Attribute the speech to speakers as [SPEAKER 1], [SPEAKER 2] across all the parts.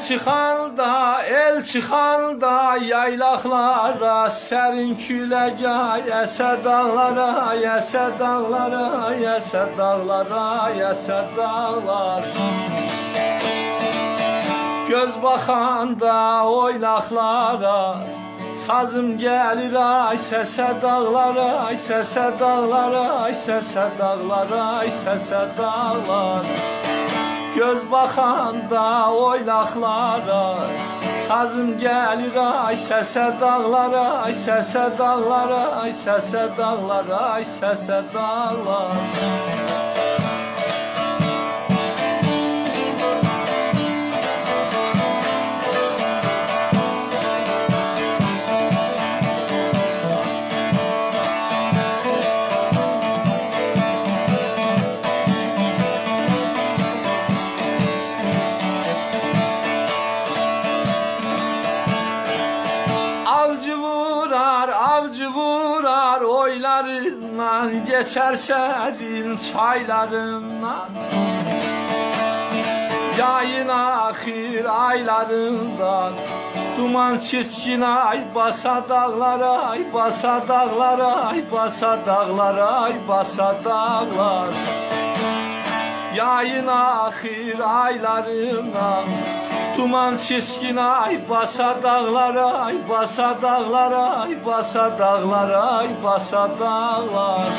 [SPEAKER 1] El çıxanda, el çıxanda yaylaqlara Sərin küləgah əsə dağlara, əsə dağlara, əsə dağlara, əsə dağlar. Göz baxanda oynaqlara Sazım gəlir ay səsə dağlara, ay səsə dağlara, ay səsə dağlara, ay səsə dağlar Göz baxanda oynaqlara Sazım gəlir ay səsə dağlara, ay səsə dağlara, ay səsə dağlara, ay səsə dağlar avcı vurar oylarından Geçer serin çaylarından Yayın ahir aylarından Duman çiskin ay basa dağlara Ay basa dağlara, ay basa dağlara Ay basa dağlar. Yayın ahir aylarından Duman çiskin ay basa dağlara Ay basa dağlara, ay basa dağlara Ay basa dağlar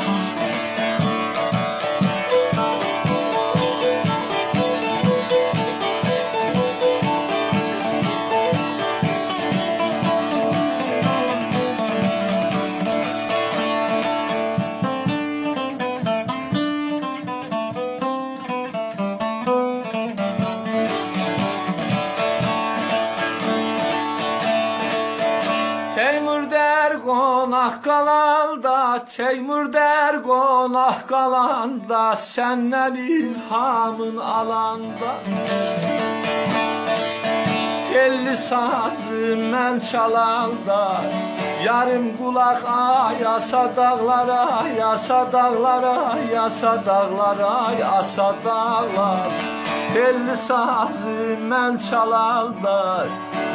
[SPEAKER 1] der qonaq qalanda, Teymur der qonaq qalanda, Səndən ilhamın alanda. Telli sazı mən çalanda, Yarım qulaq ay asa dağlara, yasa dağlara, yasa dağlara, yasa dağlar. Telli sazı mən çalanda,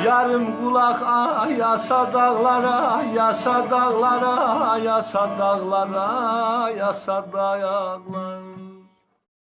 [SPEAKER 1] Yarım qulaq ay yasa dağlara, yasa dağlara, yasa dağlara, yasa dağlara.